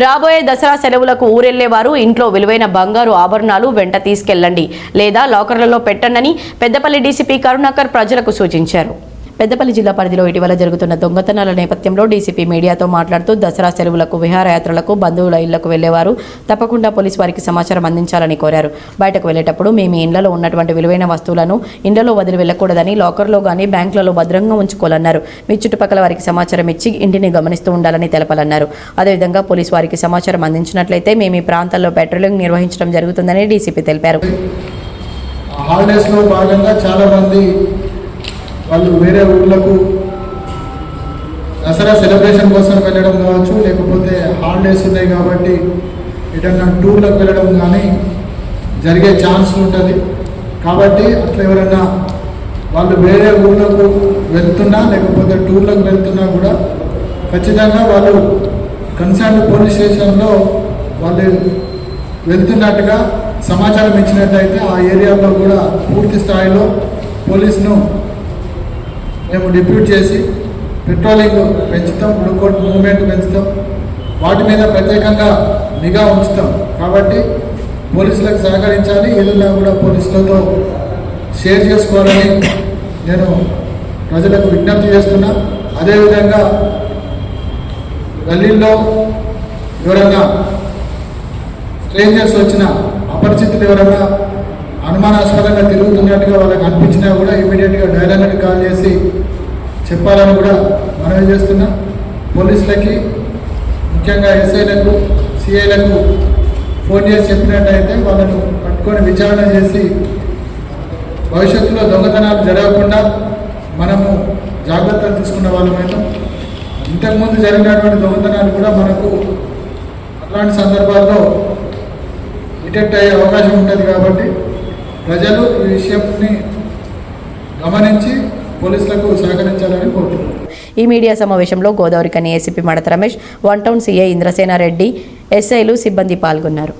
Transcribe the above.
రాబోయే దసరా సెలవులకు ఊరెళ్ళేవారు. ఇంట్లో విలువైన బంగారు ఆభరణాలు వెంట తీసుకెళ్ళండి లేదా లాకర్లలో పెట్టండని పెద్దపల్లి డీసీపీ కరుణాకర్ ప్రజలకు సూచించారు. పెద్దపల్లి జిల్లా పరిధిలో ఇటీవల జరుగుతున్న దొంగతనాల నేపథ్యంలో డీసీపీ మీడియాతో మాట్లాడుతూ దసరా సెలవులకు విహారయాత్రలకు బంధువుల ఇళ్ళకు వెళ్ళేవారు. తప్పకుండా పోలీసు వారికి సమాచారం అందించాలని కోరారు. బయటకు వెళ్ళేటప్పుడు మేము ఇండ్లలో ఉన్నటువంటి విలువైన వస్తువులను ఇండ్లలో వదిలి వెళ్ళకూడదని లాకర్లో గానీ బ్యాంకులలో భద్రంగా ఉంచుకోవాలన్నారు. మీ చుట్టుపక్కల వారికి సమాచారం ఇచ్చి ఇంటిని గమనిస్తూ ఉండాలని తెలపాలన్నారు. అదేవిధంగా పోలీసు వారికి సమాచారం అందించినట్లయితే మేము ఈ ప్రాంతాల్లో పెట్రోలింగ్ నిర్వహించడం జరుగుతుందని డీసీపీ తెలిపారు. హాలిడేస్లో భాగంగా చాలామంది వాళ్ళు వేరే ఊళ్ళకు దసరా సెలబ్రేషన్ కోసం వెళ్ళడం కావచ్చు లేకపోతే హాలిడేస్ ఉన్నాయి కాబట్టి ఎటన్నా టూర్లకు వెళ్ళడం కానీ జరిగే ఛాన్స్ ఉంటుంది. కాబట్టి అట్లా ఎవరైనా వాళ్ళు వేరే ఊళ్ళకు వెళ్తున్నా లేకపోతే టూర్లకు వెళ్తున్నా కూడా ఖచ్చితంగా వాళ్ళు కన్సర్న్ పోలీస్ స్టేషన్లో వాళ్ళు వెళ్తున్నట్టుగా సమాచారం ఇచ్చినట్టయితే ఆ ఏరియాలో కూడా పూర్తి స్థాయిలో పోలీసును మేము డిప్యూట్ చేసి పెట్రోలింగ్ పెంచుతాం గ్లూకోట్ మూవ్మెంట్ పెంచుతాం వాటి మీద ప్రత్యేకంగా నిఘా ఉంచుతాం. కాబట్టి పోలీసులకు సహకరించాలి ఏదైనా కూడా పోలీసులతో షేర్ చేసుకోవాలని నేను ప్రజలకు విజ్ఞప్తి చేస్తున్నా. అదేవిధంగా గల్లీల్లో ఎవరన్నా స్ట్రేంజర్స్ వచ్చిన అపరిచితులు ఎవరన్నా అనుమానాస్పదంగా తిరుగుతున్నట్టుగా వాళ్ళకి అనిపించినా కూడా ఇమీడియట్గా డైరెక్ట్గా కాల్ చేసి చెప్పాలని కూడా మనవి చేస్తున్నా. పోలీసులకి ముఖ్యంగా ఎస్ఐలకు సిఐలకు ఫోన్ చేసి చెప్పినట్టయితే వాళ్ళను పట్టుకొని విచారణ చేసి భవిష్యత్తులో దొంగతనాలు జరగకుండా మనము జాగ్రత్తలు తీసుకున్న వాళ్ళమైనా ఇంతకుముందు జరిగినటువంటి దొంగతనాలు కూడా మనకు అలాంటి సందర్భాల్లో డిటెక్ట్ అయ్యే అవకాశం ఉంటుంది కాబట్టి ప్రజలు ఈ విషయంని గమనించి పోలీసులకు సహకరించాలని కోరుతున్నాను ఈ మీడియా సమావేశంలో Godavarikhani ACP Madatha Ramesh one town CA Indrasenareddy ఎస్ఐలు సిబ్బంది పాల్గొన్నారు.